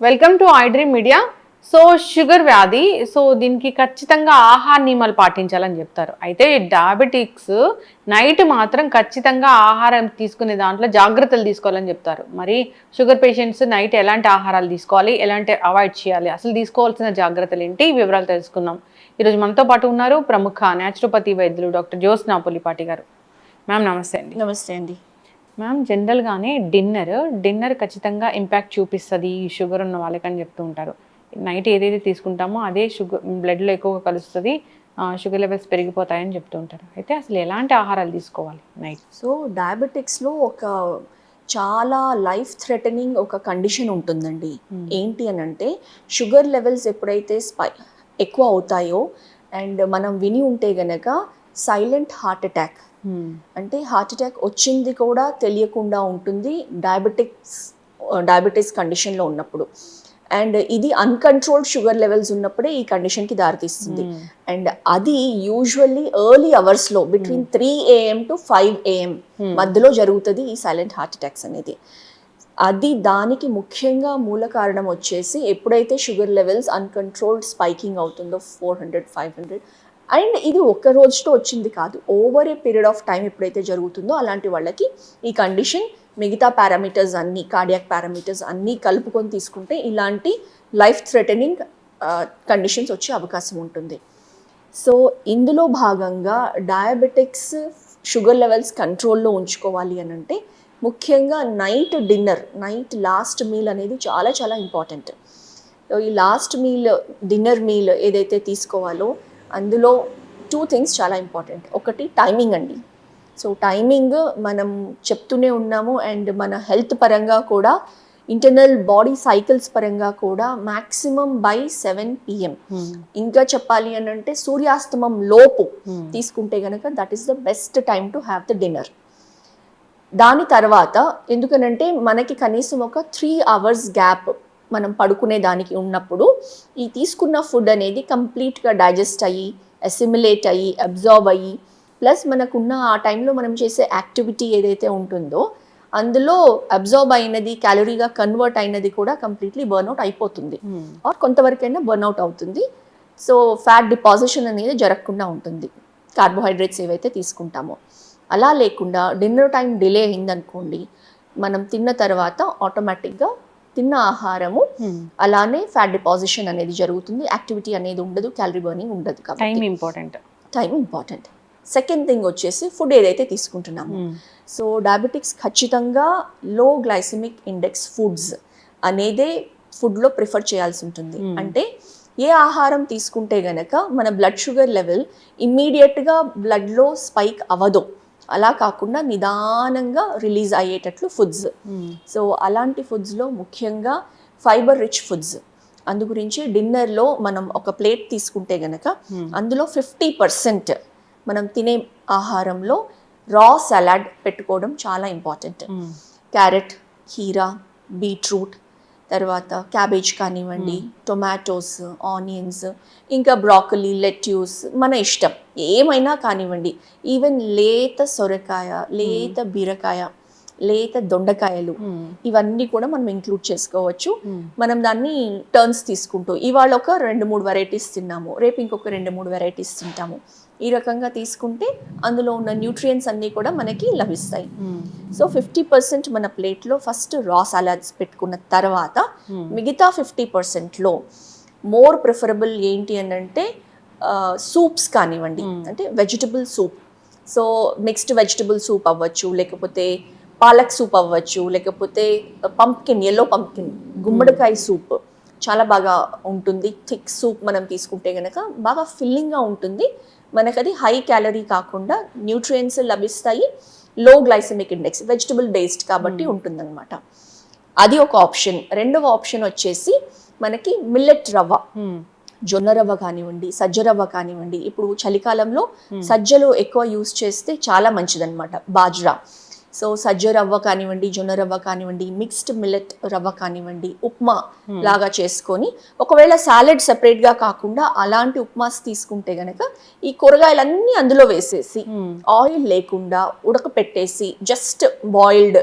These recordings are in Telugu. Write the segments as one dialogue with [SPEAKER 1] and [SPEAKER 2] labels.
[SPEAKER 1] Welcome to iDream media so sugar వ్యాధి సో దీనికి ఖచ్చితంగా ఆహార నియమాలు పాటించాలని చెప్తారు. అయితే డయాబెటిక్స్ నైట్ మాత్రం ఖచ్చితంగా ఆహారం తీసుకునే దాంట్లో జాగ్రత్తలు తీసుకోవాలని చెప్తారు. మరి షుగర్ పేషెంట్స్ నైట్ ఎలాంటి ఆహారాలు తీసుకోవాలి ఎలాంటి అవాయిడ్ చేయాలి అసలు తీసుకోవాల్సిన జాగ్రత్తలు ఏంటి వివరాలు తెలుసుకున్నాం ఈరోజు మనతో పాటు ఉన్నారు ప్రముఖ న్యాచురోపతి వైద్యులు డాక్టర్ జ్యోత్స్నా పులిపాటి గారు. మ్యామ్ నమస్తే అండి.
[SPEAKER 2] నమస్తే అండి.
[SPEAKER 1] మ్యామ్ జనరల్గానే డిన్నర్ డిన్నర్ ఖచ్చితంగా ఇంపాక్ట్ చూపిస్తుంది ఈ షుగర్ ఉన్న వాళ్ళకి అని చెప్తూ ఉంటారు. నైట్ ఏదైతే తీసుకుంటామో అదే షుగర్ బ్లడ్లో ఎక్కువగా కలుస్తుంది షుగర్ లెవెల్స్ పెరిగిపోతాయని చెప్తూ ఉంటారు. అయితే అసలు ఎలాంటి ఆహారాలు తీసుకోవాలి నైట్
[SPEAKER 2] సో డయాబెటిక్స్లో ఒక చాలా లైఫ్ థ్రెటనింగ్ ఒక కండిషన్ ఉంటుందండి. ఏంటి అని అంటే షుగర్ లెవెల్స్ ఎప్పుడైతే స్పై ఎక్కువ అవుతాయో అండ్ మనం విని ఉంటే గనక సైలెంట్ హార్ట్ అటాక్ అంటే హార్ట్ అటాక్ వచ్చింది కూడా తెలియకుండా ఉంటుంది డయాబెటిక్స్ డయాబెటీస్ కండిషన్లో ఉన్నప్పుడు. అండ్ ఇది అన్కంట్రోల్డ్ షుగర్ లెవెల్స్ ఉన్నప్పుడే ఈ కండిషన్కి దారితీస్తుంది. అండ్ అది యూజువల్లీ ఎర్లీ అవర్స్లో between three AM to five AM మధ్యలో జరుగుతుంది ఈ సైలెంట్ హార్ట్ అటాక్స్ అనేది. అది దానికి ముఖ్యంగా మూల కారణం వచ్చేసి ఎప్పుడైతే షుగర్ లెవెల్స్ అన్కంట్రోల్డ్ స్పైకింగ్ అవుతుందో four hundred five hundred and ఇది ఒక్క రోజుతో వచ్చింది కాదు over a period of time ఎప్పుడైతే జరుగుతుందో అలాంటి వాళ్ళకి ఈ కండిషన్ మిగతా పారామీటర్స్ అన్నీ కార్డియాక్ పారామీటర్స్ అన్నీ కలుపుకొని తీసుకుంటే ఇలాంటి లైఫ్ థ్రెటనింగ్ కండిషన్స్ వచ్చే అవకాశం ఉంటుంది. సో ఇందులో భాగంగా డయాబెటిక్స్ షుగర్ లెవెల్స్ కంట్రోల్లో ఉంచుకోవాలి అని అంటే ముఖ్యంగా night dinner night last meal అనేది చాలా చాలా ఇంపార్టెంట్ సో ఈ లాస్ట్ మీల్ డిన్నర్ మీల్ ఏదైతే తీసుకోవాలో అందులో టూ థింగ్స్ చాలా ఇంపార్టెంట్ ఒకటి టైమింగ్ అండి. సో టైమింగ్ మనం చెప్తూనే ఉన్నాము అండ్ మన హెల్త్ పరంగా కూడా ఇంటర్నల్ బాడీ సైకిల్స్ పరంగా కూడా మ్యాక్సిమం బై సెవెన్ పిఎం ఇంకా చెప్పాలి అని అంటే సూర్యాస్తమం లోపు తీసుకుంటే గనక that is the best time to have the dinner దాని తర్వాత ఎందుకనంటే మనకి కనీసం ఒక త్రీ అవర్స్ గ్యాప్ మనం పడుకునే దానికి ఉన్నప్పుడు ఈ తీసుకున్న ఫుడ్ అనేది కంప్లీట్గా డైజెస్ట్ అయ్యి అసిమిలేట్ అయ్యి అబ్జార్బ్ అయ్యి ప్లస్ మనకున్న ఆ టైంలో మనం చేసే యాక్టివిటీ ఏదైతే ఉంటుందో అందులో అబ్జార్బ్ అయినది క్యాలరీగా కన్వర్ట్ అయినది కూడా కంప్లీట్లీ బర్న్అవుట్ అయిపోతుంది. ఆర్ కొంతవరకైనా బర్న్అవుట్ అవుతుంది. సో ఫ్యాట్ డిపాజిషన్ అనేది జరగకుండా ఉంటుంది. కార్బోహైడ్రేట్స్ ఏవైతే తీసుకుంటామో. అలా లేకుండా డిన్నర్ టైం డిలే అయిందనుకోండి మనం తిన్న తర్వాత ఆటోమేటిక్గా తిన్న ఆహారము అలానే ఫ్యాట్ డిపాజిషన్ అనేది జరుగుతుంది. యాక్టివిటీ అనేది ఉండదు క్యాలరీ బర్నింగ్ ఉండదు
[SPEAKER 1] టైం
[SPEAKER 2] కాబట్టి
[SPEAKER 1] important
[SPEAKER 2] time important second thing వచ్చేసి ఫుడ్ ఏదైతే తీసుకుంటున్నామో. సో డయాబెటిక్స్ ఖచ్చితంగా లో గ్లైసెమిక్ ఇండెక్స్ ఫుడ్స్ అనేదే ఫుడ్లో ప్రిఫర్ చేయాల్సి ఉంటుంది. అంటే ఏ ఆహారం తీసుకుంటే గనక మన బ్లడ్ షుగర్ లెవెల్ ఇమ్మీడియట్గా బ్లడ్లో స్పైక్ అవ్వదు. అలా కాకుండా నిదానంగా రిలీజ్ అయ్యేటట్లు ఫుడ్స్. సో అలాంటి ఫుడ్స్లో ముఖ్యంగా ఫైబర్ రిచ్ ఫుడ్స్. అందు గురించి డిన్నర్లో మనం ఒక ప్లేట్ తీసుకుంటే గనక అందులో ఫిఫ్టీ పర్సెంట్ మనం తినే ఆహారంలో రా సలాడ్ పెట్టుకోవడం చాలా ఇంపార్టెంట్. క్యారెట్ కీరా బీట్రూట్ తర్వాత క్యాబేజ్ కానివ్వండి టొమాటోస్ ఆనియన్స్ ఇంకా బ్రాకలీ లెట్యూస్ మన ఇష్టం. ఏమైనా కానివ్వండి ఈవెన్ లేత సొరకాయ లేత బీరకాయ లేత దొండకాయలు ఇవన్నీ కూడా మనం ఇంక్లూడ్ చేసుకోవచ్చు. మనం దాన్ని టర్న్స్ తీసుకుంటూ ఇవాళ ఒక రెండు మూడు వెరైటీస్ తిన్నాము రేపు ఇంకొక రెండు మూడు వెరైటీస్ తింటాము. ఈ రకంగా తీసుకుంటే అందులో ఉన్న న్యూట్రియంట్స్ అన్నీ కూడా మనకి లభిస్తాయి. సో ఫిఫ్టీ పర్సెంట్ మన ప్లేట్లో ఫస్ట్ రా సలాడ్స్ పెట్టుకున్న తర్వాత మిగతా ఫిఫ్టీ పర్సెంట్లో మోర్ ప్రిఫరబుల్ ఏంటి అని అంటే సూప్స్ కానివ్వండి. అంటే vegetable soup so mixed vegetable soup అవ్వచ్చు లేకపోతే పాలక్ సూప్ అవ్వచ్చు లేకపోతే పంప్కిన్ ఎల్లో పంప్కిన్ గుమ్మడికాయ సూప్ చాలా బాగా ఉంటుంది. థిక్ సూప్ మనం తీసుకుంటే కనుక బాగా ఫిల్లింగ్గా ఉంటుంది. మనకు అది హై క్యాలరీ కాకుండా న్యూట్రియంట్స్ లభిస్తాయి. Low glycemic index vegetable based కాబట్టి ఉంటుందన్నమాట. అది ఒక ఆప్షన్. రెండవ ఆప్షన్ వచ్చేసి మనకి మిల్లెట్ రవ్వ. జొన్న రవ్వ కానివ్వండి సజ్జ రవ్వ కానివ్వండి. ఇప్పుడు చలికాలంలో సజ్జలు ఎక్కువ యూస్ చేస్తే చాలా మంచిదన్నమాట. బాజ్రా. సో సజ్జ రవ్వ కానివ్వండి జొన్న రవ్వ కానివ్వండి మిక్స్డ్ మిల్లెట్ రవ్వ కానివ్వండి ఉప్మా లాగా చేసుకొని ఒకవేళ సాలెడ్ సెపరేట్గా కాకుండా అలాంటి ఉప్మాస్ తీసుకుంటే గనక ఈ కూరగాయలన్నీ అందులో వేసేసి
[SPEAKER 1] మ్మ్.
[SPEAKER 2] ఆయిల్ లేకుండా ఉడకపెట్టేసి జస్ట్ బాయిల్డ్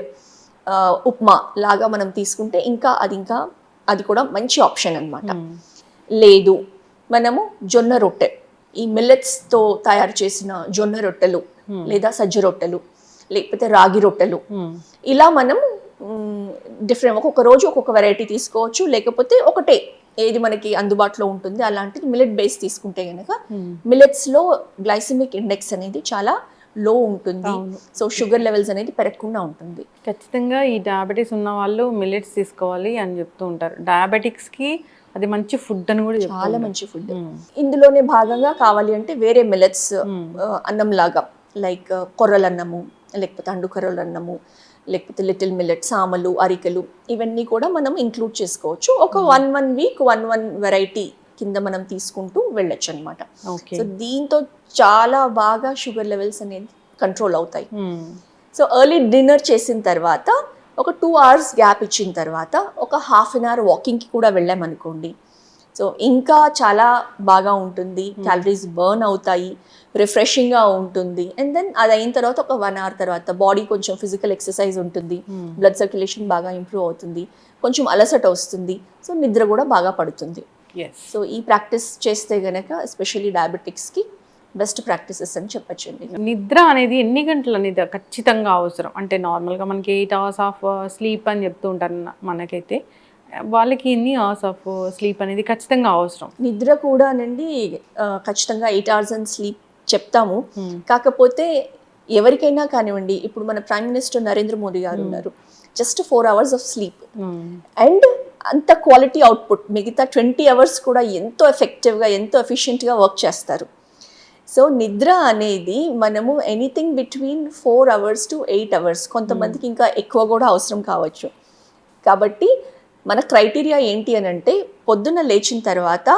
[SPEAKER 2] ఉప్మా లాగా మనం తీసుకుంటే ఇంకా అది ఇంకా అది కూడా మంచి ఆప్షన్ అన్నమాట
[SPEAKER 1] మ్మ్.
[SPEAKER 2] లేదు మనము జొన్న రొట్టె ఈ మిల్లెట్స్తో తయారు చేసిన జొన్న రొట్టెలు లేదా సజ్జ రొట్టెలు లేకపోతే రాగి రొట్టెలు. ఇలా మనం డిఫరెంట్ ఒక్కొక్క రోజు ఒక్కొక్క వెరైటీ తీసుకోవచ్చు. లేకపోతే ఒకటే ఏది మనకి అందుబాటులో ఉంటుంది అలాంటిది మిల్లెట్ బేస్ తీసుకుంటే కనుక
[SPEAKER 1] మ్మ్.
[SPEAKER 2] మిల్లెట్స్లో గ్లైసిమిక్ ఇండెక్స్ అనేది చాలా లో ఉంటుంది. సో షుగర్ లెవెల్స్ అనేది పెరగకుండా ఉంటుంది.
[SPEAKER 1] ఖచ్చితంగా ఈ డయాబెటీస్ ఉన్న వాళ్ళు మిల్లెట్స్ తీసుకోవాలి అని చెప్తూ ఉంటారు. డయాబెటిక్స్కి అది మంచి ఫుడ్ అని కూడా
[SPEAKER 2] చాలా మంచి ఫుడ్ ఇందులోనే భాగంగా కావాలి అంటే వేరే మిల్లెట్స్ అన్నం లాగా లైక్ కొర్రల అన్నము లేకపోతే అండు కొర్రల అన్నము లేకపోతే లిటిల్ మిల్లెట్ సామలు అరికలు ఇవన్నీ కూడా మనం ఇంక్లూడ్ చేసుకోవచ్చు. ఒక one one week one one variety కింద మనం తీసుకుంటూ వెళ్ళొచ్చు అనమాట సో దీంతో చాలా బాగా షుగర్ లెవెల్స్ అనేది కంట్రోల్ అవుతాయి. సో ఎర్లీ డిన్నర్ చేసిన తర్వాత ఒక టూ అవర్స్ గ్యాప్ ఇచ్చిన తర్వాత ఒక హాఫ్ అన్ అవర్ వాకింగ్కి కూడా వెళ్ళామనుకోండి. సో ఇంకా చాలా బాగా ఉంటుంది. క్యాలరీస్ బర్న్ అవుతాయి. రిఫ్రెషింగ్గా ఉంటుంది. అండ్ దెన్ అది అయిన తర్వాత ఒక వన్ అవర్ తర్వాత బాడీ కొంచెం ఫిజికల్ ఎక్సర్సైజ్ ఉంటుంది. బ్లడ్ సర్క్యులేషన్ బాగా ఇంప్రూవ్ అవుతుంది. కొంచెం అలసట వస్తుంది. సో నిద్ర కూడా బాగా పడుతుంది. సో ఈ ప్రాక్టీస్ చేస్తే గనక ఎస్పెషల్లీ డయాబెటిక్స్కి బెస్ట్ ప్రాక్టీసెస్ అని చెప్పచ్చండి.
[SPEAKER 1] నిద్ర అనేది ఎన్ని గంటల నిద్ర ఖచ్చితంగా అవసరం? అంటే నార్మల్గా మనకి ఎయిట్ అవర్స్ ఆఫ్ స్లీప్ అని చెప్తూ ఉంటారు మనకైతే. వాళ్ళకి ఎన్ని అవర్స్ ఆఫ్ స్లీప్ అనేది ఖచ్చితంగా అవసరం.
[SPEAKER 2] నిద్ర కూడా నండి ఆ, ఖచ్చితంగా ఎయిట్ అవర్స్ అండ్ స్లీప్ చెప్తాము. కాకపోతే ఎవరికైనా కానివ్వండి ఇప్పుడు మన ప్రైమ్ మినిస్టర్ నరేంద్ర మోదీ గారు ఉన్నారు. Just four hours of sleep and అంత క్వాలిటీ అవుట్పుట్ మిగతా ట్వంటీ అవర్స్ కూడా ఎంతో ఎఫెక్టివ్గా ఎంతో ఎఫిషియెంట్గా వర్క్ చేస్తారు. సో నిద్ర అనేది మనము anything between four hours to eight hours కొంతమందికి ఇంకా ఎక్కువ కూడా అవసరం కావచ్చు. కాబట్టి మన క్రైటీరియా ఏంటి అని అంటే పొద్దున్న లేచిన తర్వాత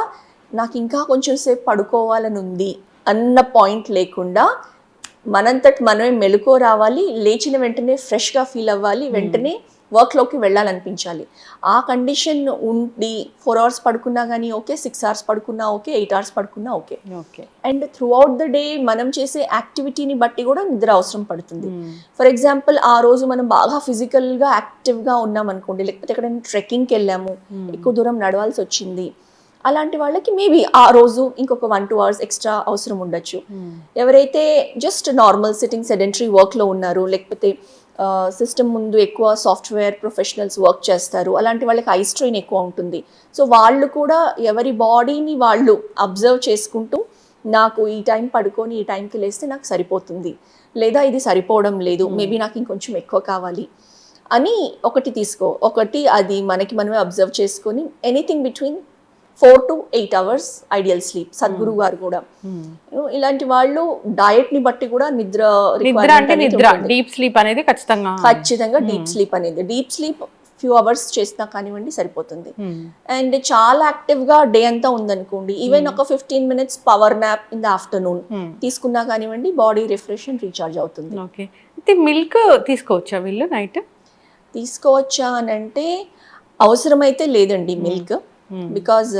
[SPEAKER 2] నాకు ఇంకా కొంచెం సేపు పడుకోవాలని ఉంది అన్న పాయింట్ లేకుండా మనంతటి మనమే మెలుకో రావాలి లేచిన వెంటనే ఫ్రెష్గా ఫీల్ అవ్వాలి వెంటనే వర్క్లోకి వెళ్ళాలనిపించాలి. ఆ కండిషన్ ఉండి ఫోర్ అవర్స్ పడుకున్నా కానీ ఓకే సిక్స్ అవర్స్ పడుకున్నా ఓకే ఎయిట్ అవర్స్ పడుకున్నా okay.
[SPEAKER 1] Okay.
[SPEAKER 2] And throughout the day మనం చేసే యాక్టివిటీని బట్టి కూడా నిద్ర అవసరం పడుతుంది. ఫర్ ఎగ్జాంపుల్ ఆ రోజు మనం బాగా ఫిజికల్గా యాక్టివ్గా ఉన్నాం అనుకోండి లేకపోతే ఎక్కడైనా ట్రెక్కింగ్కి వెళ్ళాము ఎక్కువ దూరం నడవాల్సి వచ్చింది. అలాంటి వాళ్ళకి మేబీ ఆ రోజు ఇంకొక వన్ టూ అవర్స్ ఎక్స్ట్రా అవసరం ఉండొచ్చు. ఎవరైతే జస్ట్ నార్మల్ సిట్టింగ్ సెడెంటరీ వర్క్లో ఉన్నారు లేకపోతే సిస్టమ్ ముందు ఎక్కువ సాఫ్ట్వేర్ ప్రొఫెషనల్స్ వర్క్ చేస్తారు. అలాంటి వాళ్ళకి ఐ స్ట్రెయిన్ ఎక్కువ ఉంటుంది. సో వాళ్ళు కూడా ఎవరి బాడీని వాళ్ళు అబ్జర్వ్ చేసుకుంటూ నాకు ఈ టైం పడుకొని ఈ టైంకి లేస్తే నాకు సరిపోతుంది. లేదా ఇది సరిపోవడం లేదు. మేబీ నాకు ఇంకొంచెం ఎక్కువ కావాలి. అని ఒకటి తీసుకో. ఒకటి అది మనకి మనమే అబ్జర్వ్ చేసుకొని anything between four to eight hours ideal sleep. Sadhguru గారు కూడా. Know, ఇలాంటి వాళ్ళు డయట్ని బట్టి కూడా నిద్ర
[SPEAKER 1] నిద్ర. డీప్ స్లీప్ అనేది ఖచ్చితంగా.
[SPEAKER 2] ఖచ్చితంగా డీప్ స్లీప్ అనేది. డీప్ స్లీప్ ఫ్యూ అవర్స్ చేసినా కానివ్వండి సరిపోతుంది. అండ్ చాలా యాక్టివ్గా డే అంతా ఉందనుకోండి ఈవెన్ ఒక fifteen minutes power nap in the afternoon తీసుకున్నా కానివ్వండి బాడీ రిఫ్రెష్ అండ్ రీఛార్జ్ అవుతుంది.
[SPEAKER 1] ఓకే అయితే మిల్క్ తీసుకోవచ్చా వీళ్ళు నైట్?
[SPEAKER 2] తీసుకోవచ్చా అని అంటే అవసరమైతే లేదండి మిల్క్ బికాజ్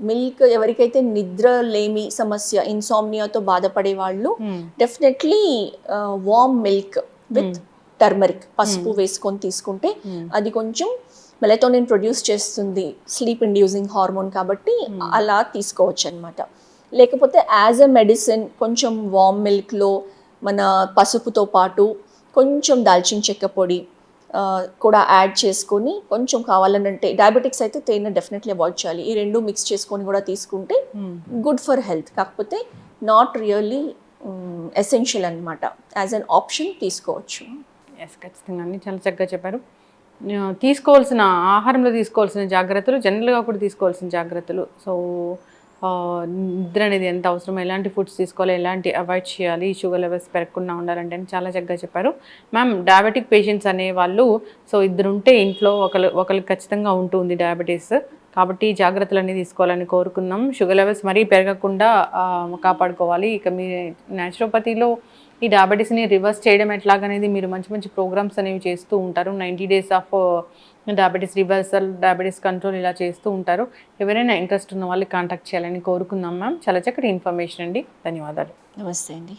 [SPEAKER 2] మిల్క్ ఎవరికైతే నిద్ర లేమి సమస్య ఇన్సామ్నియాతో బాధపడే వాళ్ళు definitely warm milk with turmeric పసుపు వేసుకొని తీసుకుంటే అది కొంచెం మెలటోనిన్ ప్రొడ్యూస్ చేస్తుంది స్లీప్ ఇండ్యూసింగ్ హార్మోన్ కాబట్టి అలా తీసుకోవచ్చు అనమాట లేకపోతే యాజ్ ఎ మెడిసిన్ కొంచెం వామ్ మిల్క్లో మన పసుపుతో పాటు కొంచెం దాల్చిన చెక్క పొడి కూడా యాడ్ చేసుకొని కొంచెం కావాలనంటే డయాబెటిక్స్ అయితే తేనె డెఫినెట్లీ అవాయిడ్ చేయాలి. ఈ రెండు మిక్స్ చేసుకొని కూడా తీసుకుంటే గుడ్ ఫర్ హెల్త్ కాకపోతే నాట్ రియల్లీ ఎసెన్షియల్ అనమాట యాజ్ అన్ ఆప్షన్ తీసుకోవచ్చు.
[SPEAKER 1] ఎస్ ఖచ్చితంగా. అన్ని చాలా చక్కగా చెప్పారు. తీసుకోవాల్సిన ఆహారంలో తీసుకోవాల్సిన జాగ్రత్తలు జనరల్గా కూడా తీసుకోవాల్సిన జాగ్రత్తలు. సో నిద్ర అనేది ఎంత అవసరం ఎలాంటి ఫుడ్స్ తీసుకోవాలి ఎలాంటి అవాయిడ్ చేయాలి షుగర్ లెవెల్స్ పెరగకుండా ఉండాలంటే అని చాలా చక్కగా చెప్పారు. మ్యామ్ డయాబెటిక్ పేషెంట్స్ అనే వాళ్ళు సో ఇద్దరు ఉంటే ఇంట్లో ఒకరు ఒకరికి ఖచ్చితంగా ఉంటుంది డయాబెటీస్ కాబట్టి జాగ్రత్తలు అనేది తీసుకోవాలని కోరుకుందాం షుగర్ లెవెల్స్ మరీ పెరగకుండా కాపాడుకోవాలి. ఇక మీ న్యాచురోపతిలో ఈ డయాబెటీస్ని రివర్స్ చేయడం ఎట్లాగనేది మీరు మంచి మంచి ప్రోగ్రామ్స్ అనేవి చేస్తూ ఉంటారు. Ninety days of diabetes reversal diabetes control ఇలా చేస్తూ ఉంటారు. ఎవరైనా ఇంట్రెస్ట్ ఉన్న వాళ్ళు కాంటాక్ట్ చేయాలని కోరుకుందాం మ్యామ్ చాలా చక్కటి ఇన్ఫర్మేషన్ అండి. ధన్యవాదాలు.
[SPEAKER 2] నమస్తే అండి.